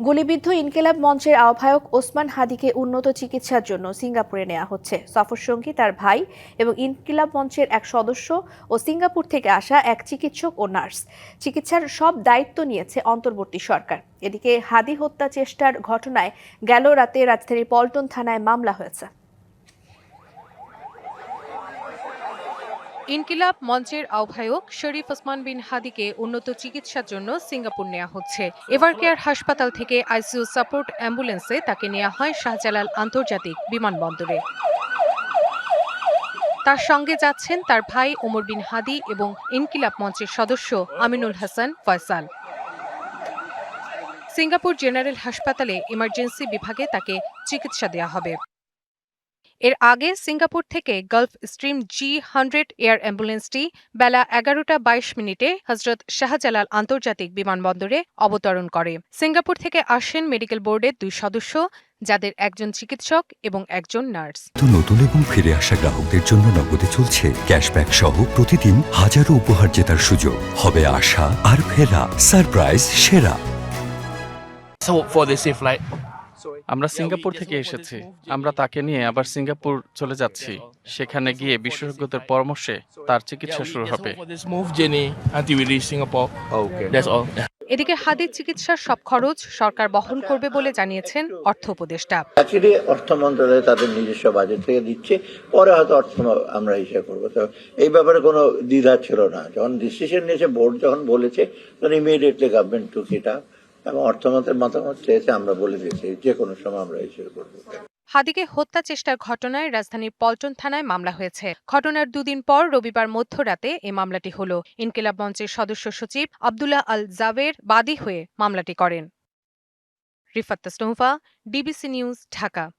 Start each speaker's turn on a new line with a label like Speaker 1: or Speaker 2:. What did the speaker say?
Speaker 1: গুলিবিদ্ধ ইনকেলাব মঞ্চের আহ্বায়ক ওসমান হাদিকে উন্নত চিকিৎসার জন্য সিঙ্গাপুরে নেওয়া হচ্ছে। সফরসঙ্গী তার ভাই এবং ইনকিলাব মঞ্চের এক সদস্য ও সিঙ্গাপুর থেকে আসা এক চিকিৎসক ও নার্স। চিকিৎসার সব দায়িত্ব নিয়েছে অন্তর্বর্তী সরকার। এদিকে হাদি হত্যা চেষ্টার ঘটনায় গেল রাতে রাজধানীর পল্টন থানায় মামলা হয়েছে।
Speaker 2: ইনকিলাব মঞ্চের আহ্বায়ক শরীফ ওসমান বিন হাদিকে উন্নত চিকিৎসার জন্য সিঙ্গাপুর নেওয়া হচ্ছে। এভারকেয়ার হাসপাতাল থেকে আইসিইউ সাপোর্ট অ্যাম্বুলেন্সে তাকে নেওয়া হয় শাহজালাল আন্তর্জাতিক বিমানবন্দরে। তার সঙ্গে যাচ্ছেন তার ভাই ওমর বিন হাদি এবং ইনকিলাব মঞ্চের সদস্য আমিনুল হাসান ফয়সাল। সিঙ্গাপুর জেনারেল হাসপাতালে ইমার্জেন্সি বিভাগে তাকে চিকিৎসা দেওয়া হবে। এর আগে সিঙ্গাপুর থেকে Gulfstream G hundred air অ্যাম্বুলেন্সটি বেলা এগারোটা বাইশ মিনিটে হজরত শাহজালাল আন্তর্জাতিক বিমানবন্দরে অবতরণ করে। সিঙ্গাপুর থেকে আসেন মেডিকেল বোর্ডের দুই সদস্য যাদের একজন চিকিৎসক এবং একজন নার্স।
Speaker 3: তো নতুন এবং ফিরে আসা গ্রাহকদের জন্য নগদে চলছে ক্যাশব্যাক সহ প্রতিদিন হাজারো উপহার জেতার সুযোগ। হবে আশা আর ফেরা সারপ্রাইজ সেরা।
Speaker 4: So for the safe flight.
Speaker 5: আমরা সিঙ্গাপুর থেকে এসেছি। আমরা তাকে নিয়ে আবার সিঙ্গাপুর চলে যাচ্ছি। সেখানে গিয়ে বিশেষজ্ঞদের পরামর্শে তার চিকিৎসা শুরু হবে.
Speaker 2: এদিকে হাদির চিকিৎসার সব খরচ সরকার বহন করবে বলে জানিয়েছেন অর্থ উপদেষ্টা।
Speaker 6: চাকরি অর্থ মন্ত্রণালয় তাদের নিজস্ব বাজেট থেকে দিচ্ছে পরে হয়তো অর্থ আমরা হিসাব করব। তো এই ব্যাপারে কোনো দ্বিধা ছিল না। যখন ডিসিশন নিয়েছে বোর্ড যখন বলেছে তখন ইমিডিয়েটলি গভর্নমেন্ট টুক এটা এবং অর্থমন্ত্রের মতামত চেয়েছে, আমরা বলে দিয়েছি, যে কোনো সময় আমরা হিসেবে করব।
Speaker 2: হাদিকে হত্যা চেষ্টার ঘটনায় রাজধানীর পল্টন থানায় মামলা হয়েছে। ঘটনার দুদিন পর রবিবার মধ্যরাতে এ মামলাটি হল। ইনকিলাব মঞ্চের সদস্য সচিব আবদুল্লাহ আল জাবের বাদী হয়ে মামলাটি করেন। Rifatta Tasnufa DBC news, Dhaka.